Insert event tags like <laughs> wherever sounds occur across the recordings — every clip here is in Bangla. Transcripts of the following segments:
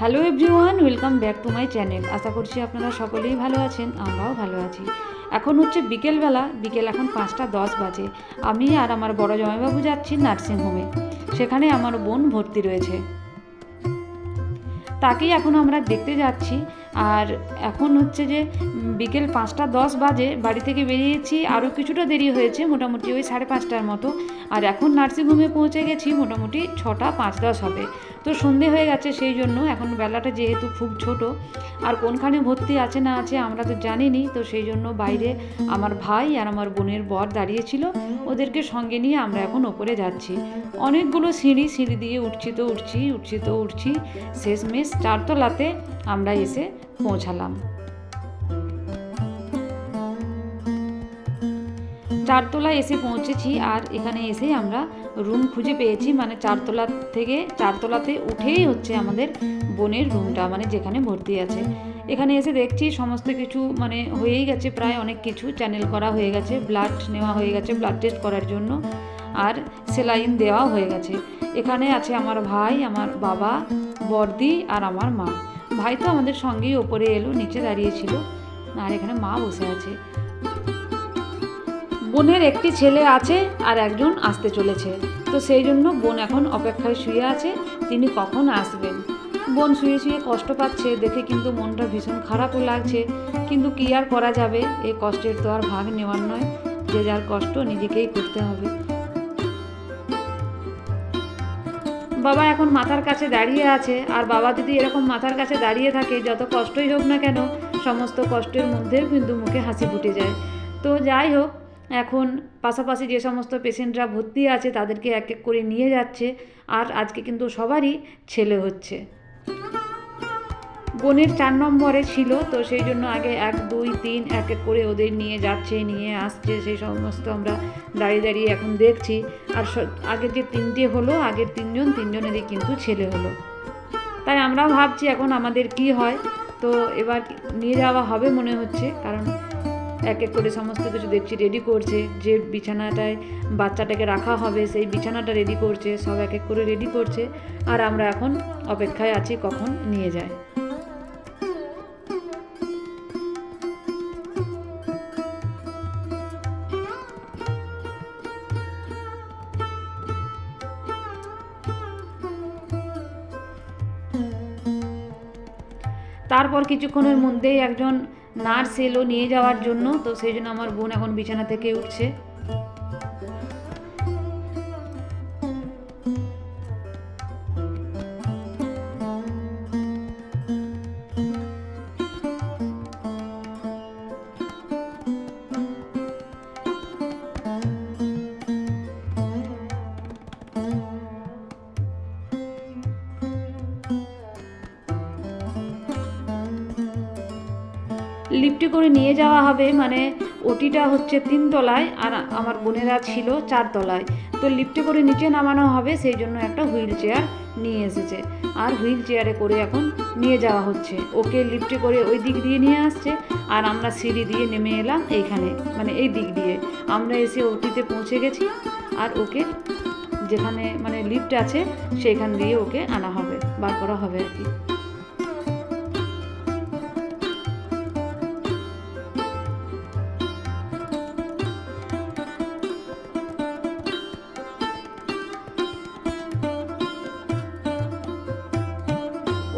Hello everyone welcome back to my channel আশা করছি আপনারা সকলেই ভালো আছেন, আমরাও ভালো আছি। এখন হচ্ছে বিকেলবেলা, বিকেল এখন পাঁচটা দশ বাজে। আমি আর আমার বড় জামাইবাবু যাচ্ছি নার্সিংহোমে। সেখানে আমার বোন ভর্তি রয়েছে। তাকেই এখন আমরা দেখতে যাচ্ছি। আর এখন হচ্ছে যে বিকেল পাঁচটা দশ বাজে, বাড়ি থেকে বেরিয়েছি আরও কিছুটা দেরি হয়েছে, মোটামুটি ওই সাড়ে পাঁচটার মতো। আর এখন নার্সিংহোমে পৌঁছে গেছি, মোটামুটি ছটা পাঁচ দশ হবে। তো সন্ধে হয়ে গেছে সেই জন্য, এখন বেলাটা যেহেতু খুব ছোট, আর কোনখানে ভর্তি আছে না আছে আমরা তো জানিনি, তো সেই জন্য বাইরে আমার ভাই আর আমার বোনের বর দাঁড়িয়েছিল, ওদেরকে সঙ্গে নিয়ে আমরা এখন ওপরে যাচ্ছি। অনেকগুলো সিঁড়ি সিঁড়ি দিয়ে উঠছি তো উঠছি উঠছি তো উঠছি, শেষমেশ চারতলাতে আমরা এসে পৌঁছালাম। চারতলায় এসে পৌঁছেছি আর এখানে এসেই আমরা রুম খুঁজে পেয়েছি। মানে চারতলা থেকে চারতলাতে উঠেই হচ্ছে আমাদের বোনের রুমটা মানে যেখানে ভর্তি আছে। এখানে এসে দেখছি সমস্ত কিছু মানে হয়েই গেছে, প্রায় অনেক কিছু চ্যানেল করা হয়ে গেছে ব্লাড নেওয়া হয়ে গেছে ব্লাড টেস্ট করার জন্য, আর সেলাইন দেওয়া হয়ে গেছে। এখানে আছে আমার ভাই, আমার বাবা, বর্দি আর আমার মা। ভাই তো আমাদের সঙ্গেই ওপরে এলো, নিচে দাঁড়িয়েছিল আর এখানে মা বসে আছে। বোনের একটি ছেলে আছে আর একজন আসতে চলেছে। তো সেই জন্য বোন এখন অপেক্ষায় শুয়ে আছে, তিনি কখন আসবেন? বোন শুয়ে শুয়ে কষ্ট পাচ্ছে, দেখে কিন্তু মনটা ভীষণ খারাপও লাগছে। কিন্তু কী আর করা যাবে? এই কষ্টের তো আর ভাগ নেওয়ার নয়। যে যার কষ্ট নিজেকেই করতে হবে। বাবা এখন মাথার কাছে দাঁড়িয়ে আছে, আর বাবা যদি এরকম মাথার কাছে দাঁড়িয়ে থাকে, যত কষ্টই হোক না কেন, সমস্ত কষ্টের মধ্যে কিন্তু মুখে হাসি ফুটে যায়। তো যাই হোক, এখন পাশাপাশি যে সমস্ত পেশেন্টরা ভর্তি আছে, তাদেরকে এক এক করে নিয়ে যাচ্ছে, আর আজকে কিন্তু সবারই ছেলে হচ্ছে। বোনের চার নম্বরে ছিল, তো সেই জন্য আগে এক, দুই, তিন, এক এক করে ওদের নিয়ে যাচ্ছে, নিয়ে আসছে, সেই সমস্ত আমরা দাঁড়িয়ে দাঁড়িয়ে এখন দেখছি। আর স- আগে যে তিনটে হলো, আগের তিনজন, তিনজনেরই কিন্তু ছেলে হলো। তাই আমরাও ভাবছি এখন আমাদের কি হয়, তো এবার নিয়ে যাওয়া হবে মনে হচ্ছে, কারণ এক এক করে সমস্ত কিছু দেখছি রেডি করছে। যে বিছানাটায় বাচ্চাটাকে রাখা হবে, সেই বিছানাটা রেডি করছে, সব এক এক করে রেডি করছে। আর আমরা এখন অপেক্ষায় আছি কখন নিয়ে যায়। তারপর কিছুক্ষণের মধ্যেই একজন নার্স এলো নিয়ে যাওয়ার জন্য তো সেই জন্য আমার বোন এখন বিছানা থেকে উঠছে। লিফটে করে নিয়ে যাওয়া হবে মানে ওটিটা হচ্ছে তিনতলায় আর আমার বোনেরা ছিল চারতলায় তো লিফটে করে নিচে নামানো হবে, সেই জন্য একটা হুইল চেয়ার নিয়ে এসেছে। আর হুইল চেয়ারে করে এখন নিয়ে যাওয়া হচ্ছে। ওকে লিফটে করে ওই দিক দিয়ে নিয়ে আসছে আর আমরা সিঁড়ি দিয়ে নেমে এলাম এইখানে মানে এই দিক দিয়ে। আমরা এসে ওটিতে পৌঁছে গেছি আর ওকে যেখানে মানে লিফট আছে, সেইখান দিয়ে ওকে আনা হবে, বার করা হবে আর কি।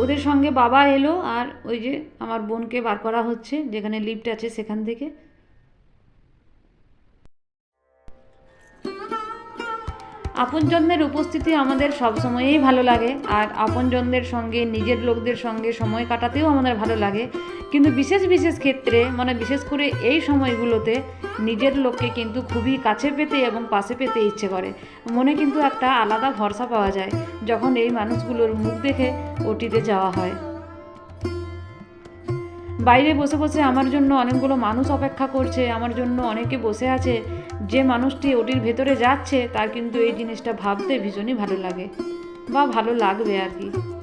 ওদের সঙ্গে বাবা এলো আর ওই যে আমার বোনকে বার করা হচ্ছে, যেখানে লিফট আছে সেখান থেকে। আপনজনদের উপস্থিতি আমাদের সবসময়ই ভালো লাগে, আর আপনজনদের সঙ্গে, নিজের লোকদের সঙ্গে সময় কাটাতেও আমাদের ভালো লাগে। কিন্তু বিশেষ বিশেষ ক্ষেত্রে মানে বিশেষ করে এই সময়গুলোতে নিজের লোককে কিন্তু খুবই কাছে পেতে এবং পাশে পেতে ইচ্ছে করে। মনে কিন্তু একটা আলাদা ভরসা পাওয়া যায় যখন এই মানুষগুলোর মুখ দেখে ওটিতে যাওয়া হয়। বাইরে বসে বসে আমার জন্য অনেকগুলো মানুষ অপেক্ষা করছে, আমার জন্য অনেকে বসে আছে। যে মানুষটি ওটির ভেতরে যাচ্ছে, তার কিন্তু এই জিনিসটা ভাবতে ভীষণই ভালো লাগে বা ভালো লাগবে আর কি।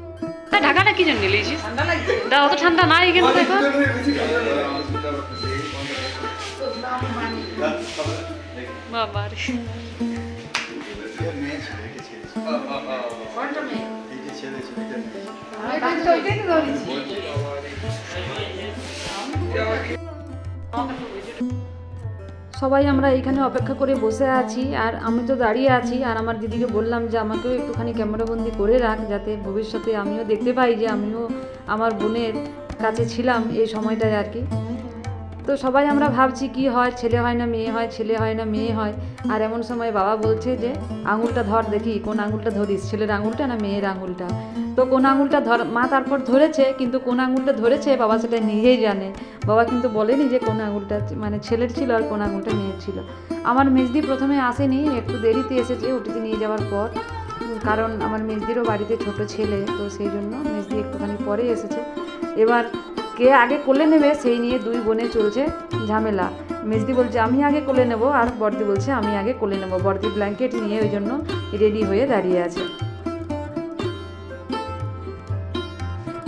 তা ঢাকাটা কি জন্য নিয়েছিস দা অত ঠান্ডা নাই কিন্তু এখন ভিতরে বেশি ঠান্ডা লাগে। তো সবাই আমরা এইখানে অপেক্ষা করে বসে আছি আর আমি তো দাঁড়িয়ে আছি আর আমার দিদিকে বললাম যে আমাকেও একটুখানি ক্যামেরাবন্দি করে রাখ যাতে ভবিষ্যতে আমিও দেখতে পাই যে আমিও আমার বোনের কাছে ছিলাম এই সময়টায় আর কি। তো সবাই আমরা ভাবছি কি হয়, ছেলে হয় না মেয়ে হয়, ছেলে হয় না মেয়ে হয়। আর এমন সময় বাবা বলছে যে, আঙুলটা ধর দেখি, কোন আঙুলটা ধরিস, ছেলের আঙুলটা না মেয়ের আঙুলটা? তো কোন আঙুলটা ধর, মা তারপর ধরেছে, কিন্তু কোন আঙুলটা ধরেছে বাবা সেটা নিজেই জানে। বাবা কিন্তু বলেনি যে কোন আঙুলটা মানে ছেলের ছিল আর কোন আঙুলটা মেয়ের ছিল। আমার মেজদি প্রথমে আসেনি, একটু দেরিতে এসেছে ওটিতে নিয়ে যাওয়ার পর। কারণ আমার মেজদিরও বাড়িতে ছোট ছেলে, তো সেই জন্য মেজদি একটুখানি পরে এসেছে। এবার কে আগে কোলে নেবে সেই নিয়ে দুই বোনে চলছে ঝামেলা। মেজদি বলছে, আমি আগে কোলে নেব। আর বর্দি বলছে, আমি আগে কোলে নেব। বর্দি ব্ল্যাঙ্কেট নিয়ে ওই জন্য রেডি হয়ে দাঁড়িয়ে আছে।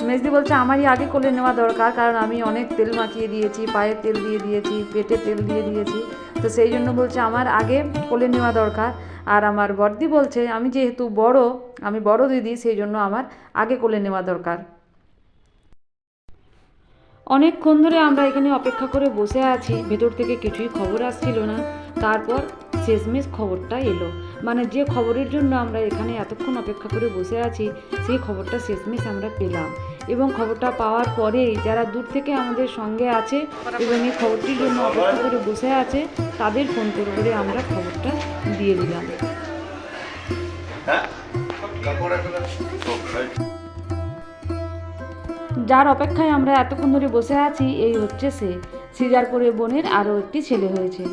মেজদি বলছে, আমারই আগে কোলে নেওয়া দরকার, কারণ আমি অনেক তেল মাখিয়ে দিয়েছি পায়ে তেল দিয়ে দিয়েছি পেটে তেল দিয়ে দিয়েছি। তো সেই জন্য বলছে, আমার আগে কোলে নেওয়া দরকার। আর আমার বর্দি বলছে, আমি যেহেতু বড়, আমি বড় দিদি, সেই জন্য আমার আগে কোলে নেওয়া দরকার। অনেকক্ষণ ধরে আমরা এখানে অপেক্ষা করে বসে আছি। ভেতর থেকে কিছুই খবর আসছিল না। তারপর শেষমেশ খবরটা এলো। মানে যে খবরের জন্য আমরা এখানে এতক্ষণ অপেক্ষা করে বসে আছি, সেই খবরটা শেষমেশ আমরা পেলাম। এবং খবরটা পাওয়ার পরেই যারা দূর থেকে আমাদের সঙ্গে আছে এবং এই খবরটির জন্য অপেক্ষা করে বসে আছে, তাদের ফোন করে করে আমরা খবরটা দিয়ে দিলাম। হ্যাঁ? যার অপেক্ষায় আমরা এতক্ষণ ধরে বসে আছি, এই হচ্ছে সে। সিজার করে বোনের আরও একটি ছেলে হয়েছে।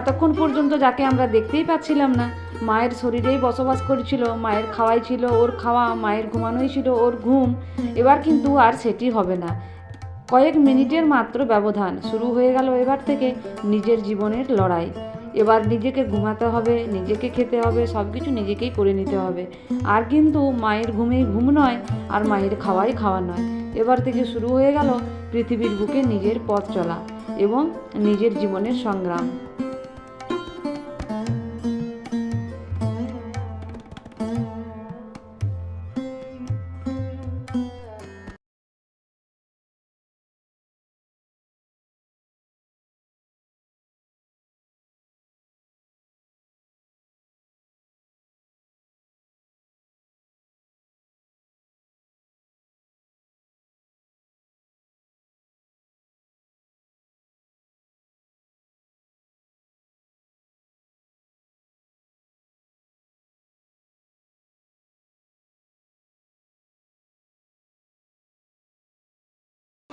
এতক্ষণ পর্যন্ত যাকে আমরা দেখতেই পাচ্ছিলাম না, মায়ের শরীরেই বসবাস করেছিল, মায়ের খাওয়াই ছিল, ওর খাওয়া, মায়ের ঘুমানোই ছিল, ওর ঘুম। এবার কিন্তু আর সেটি হবে না। কয়েক মিনিটের মাত্র ব্যবধান, শুরু হয়ে গেল এবার থেকে নিজের জীবনের লড়াই। এবার নিজেকে ঘুমাতে হবে, নিজেকে খেতে হবে সব কিছু নিজেকেই করে নিতে হবে। আর কিন্তু মায়ের ঘুমেই ঘুম নয়, আর মায়ের খাওয়াই খাওয়া নয়। এবার থেকে শুরু হয়ে গেল পৃথিবীর বুকে নিজের পথ চলা এবং নিজের জীবনের সংগ্রাম।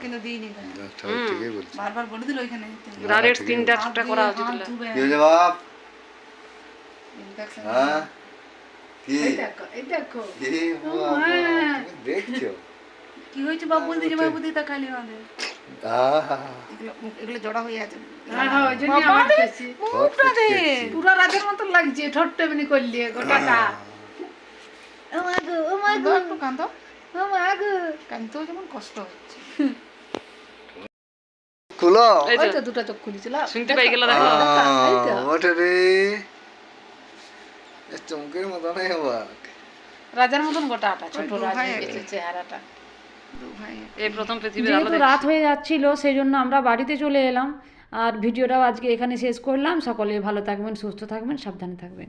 কিন্তু দিইনি ঠিকই বলছি। বারবার বলে দিল ওইখানে ডাইরেক্ট তিনটা ছুটা করা উচিত কি হয়েছে বাপ। হ্যাঁ? কি? দেখো হ্যাঁ। তুমি দেখছ? কি হয়েছে বাবু বলতে যে বাবু দিদা খালি আমাদের। এগুলো জড়া হয়ে আছে। হ্যাঁ, হ্যাঁ, পুরো রাতের মতো লাগছে ঠোঁটটা এমনি করলি গোটাটা। ও মা গো ও মা গো। একটু কাঁদ। ও মা গো। কাঁদতেও যেমন কষ্ট হচ্ছে। <laughs> খুলো ওই তো দুটো চোখ খুলেছিল। শুনতে পাই গেল এই তো। রে। চমকের মতো নাই রাজার মতন গোটাটা ছোট রাজা চেহারাটা এই প্রথম পৃথিবীর রাত হয়ে যাচ্ছিল সেই জন্য আমরা বাড়িতে চলে এলাম। আর ভিডিওটাও আজকে এখানে শেষ করলাম। সকলে ভালো থাকবেন সুস্থ থাকবেন সাবধানে থাকবেন।